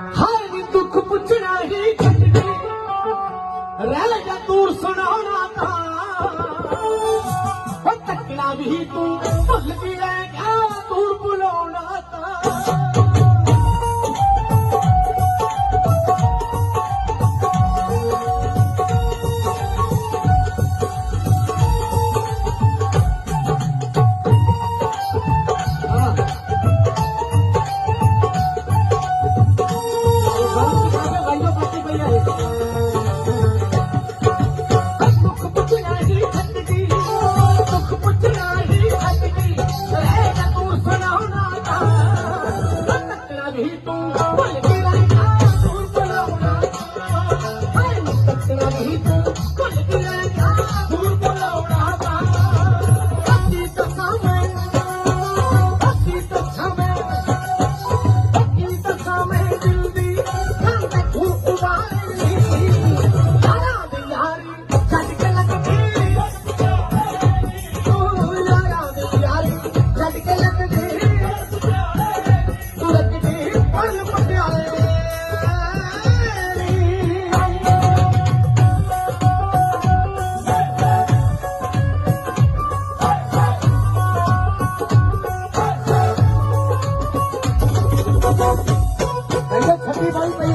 ਹਾਏ ਨੀ ਦੁੱਖ ਪੁੱਛਣਾ ਹੀ ਛੱਡ ਗਈ ਰਹਿ ਜਾ ਦੂਰ ਸੁਣਾਉਣਾ ਤਾਂ। ਹੋ ਤੱਕਣਾ ਵੀ ਤੂੰ। everybody.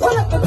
Olha, tá